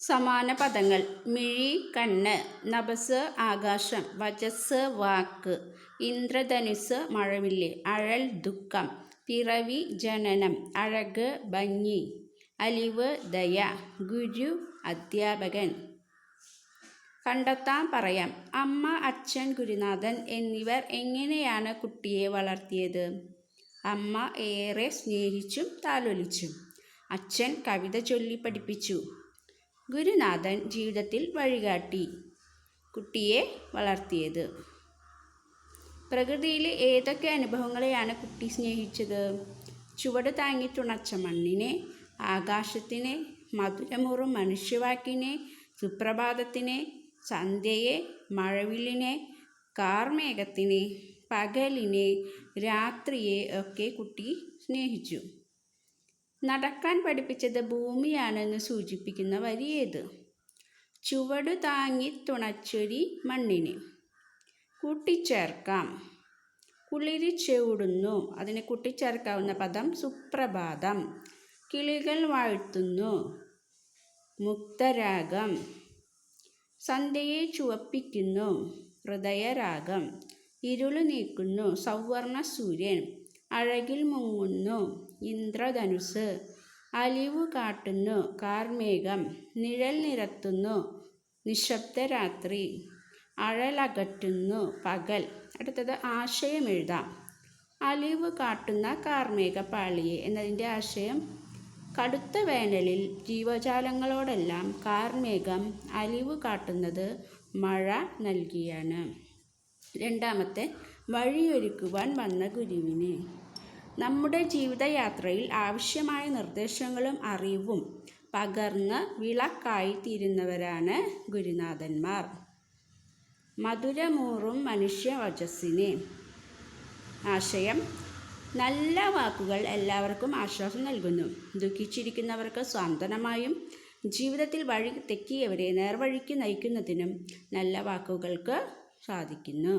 സമാന പദങ്ങൾ മിഴി കണ്ണ്. നഭസ് ആകാശം. വചസ് വാക്ക്. ഇന്ദ്രധനുസ് മഴവില്ല്. അഴൽ ദുഃഖം. പിറവി ജനനം. അഴക് ഭംഗി. അലിവ് ദയ. ഗുരു അധ്യാപകൻ. കണ്ടെത്താൻ പറയാം. അമ്മ അച്ഛൻ ഗുരുനാഥൻ എന്നിവർ എങ്ങനെയാണ് കുട്ടിയെ വളർത്തിയത്? അമ്മ ഏറെ സ്നേഹിച്ചും താലോലിച്ചും. അച്ഛൻ കവിത ചൊല്ലി പഠിപ്പിച്ചു. ഗുരുനാഥൻ ജീവിതത്തിൽ വഴികാട്ടി കുട്ടിയെ വളർത്തിയത്. പ്രകൃതിയിലെ ഏതൊക്കെ അനുഭവങ്ങളെയാണ് കുട്ടി സ്നേഹിച്ചത്? ചുവട് താങ്ങി മണ്ണിനെ ആകാശത്തിനെ മധുരമുറും മനുഷ്യവാക്കിനെ സുപ്രഭാതത്തിനെ സന്ധ്യയെ മഴവില്ലിനെ കാർമേഘത്തിനെ പകലിനെ രാത്രിയെ ഒക്കെ കുട്ടി സ്നേഹിച്ചു. നടക്കാൻ പഠിപ്പിച്ചത് ഭൂമിയാണെന്ന് സൂചിപ്പിക്കുന്ന വരിയേത് ചുവടു താങ്ങി തുണച്ചൊരി മണ്ണിന്. കൂട്ടിച്ചേർക്കാം. കുളിരി ചെവിടുന്നു അതിനെ കൂട്ടിച്ചേർക്കാവുന്ന പദം സുപ്രഭാതം. കിളികൾ വാഴ്ത്തുന്നു. മുക്തരാഗം. സന്ധ്യയെ ചുവപ്പിക്കുന്നു. ഹൃദയരാഗം. ഇരുളു നീക്കുന്നു. സൗവർണ സൂര്യൻ. അഴകിൽ മുങ്ങുന്നു. ഇന്ദ്രധനുസ് അലിവു കാട്ടുന്നു. കാർമേഘം. നിഴൽ നിരത്തുന്നു. നിശബ്ദ രാത്രി അഴലകറ്റുന്നു. പകൽ. അടുത്തത് ആശയം എഴുതാം. അലിവ് കാട്ടുന്ന കാർമേഘപ്പാളിയെ എന്നതിന്റെ ആശയം. കടുത്ത വേനലിൽ ജീവജാലങ്ങളോടെല്ലാം കാർമേഘം അലിവ് കാട്ടുന്നത് മഴ നൽകിയാണ്. രണ്ടാമത്തെ വഴിയൊരുക്കുവാൻ വന്ന ഗുരുവിന്. നമ്മുടെ ജീവിതയാത്രയിൽ ആവശ്യമായ നിർദ്ദേശങ്ങളും അറിവും പകർന്ന് വിളക്കായി തീരുന്നവരാണ് ഗുരുനാഥന്മാർ. മധുരമൂറും മനുഷ്യ വചസ്സിന് ആശയം നല്ല വാക്കുകൾ എല്ലാവർക്കും ആശ്വാസം നൽകുന്നു. ദുഃഖിച്ചിരിക്കുന്നവർക്ക് സാന്ത്വനമായും ജീവിതത്തിൽ വഴി തെക്കിയവരെ നേർവഴിക്ക് നയിക്കുന്നതിനും നല്ല വാക്കുകൾക്ക് സാധിക്കുന്നു.